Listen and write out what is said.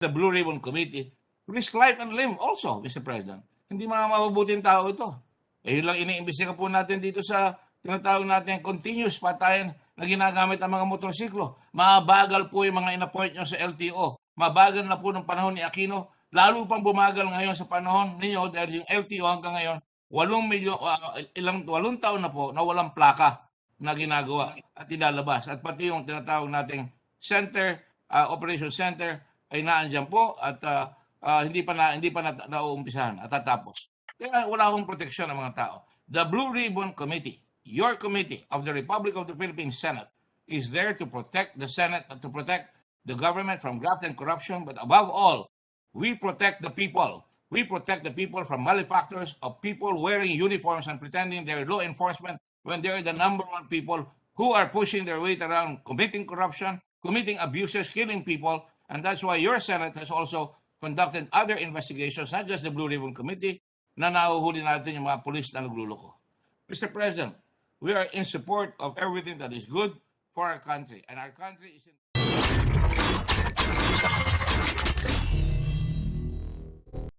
the Blue Ribbon Committee risk life and limb also, Mr. President. Hindi mga mabubuting tao ito. Eh, yun lang iniimbestiga po natin dito sa tinatawag natin continuous patayan na ginagamit ang mga motorsiklo. Mabagal po yung mga inappoint nyo sa LTO. Mabagal na po ng panahon ni Aquino. Lalo pang bumagal ngayon sa panahon ninyo dahil yung LTO hanggang ngayon, walong milyon, ah, ilang, walong taon na po na walang plaka na ginagawa at ilalabas. At pati yung tinatawag nating center, ah, operation center, ay naandyan po at ah, ah, hindi pa na hindi pa na, nauumpisahan at tatapos. Kaya wala akong proteksyon ng mga tao. The Blue Ribbon Committee, your committee of the Republic of the Philippines Senate, is there to protect the Senate, to protect the government from graft and corruption, but above all, we protect the people. We protect the people from malefactors of people wearing uniforms and pretending they're law enforcement when they're the number one people who are pushing their weight around committing corruption, committing abuses, killing people. And that's why your Senate has also conducted other investigations, not just the Blue Ribbon Committee, na nahuhuli natin yung mga polis na nagluloko. Mr. President, we are in support of everything that is good for our country. And our country is in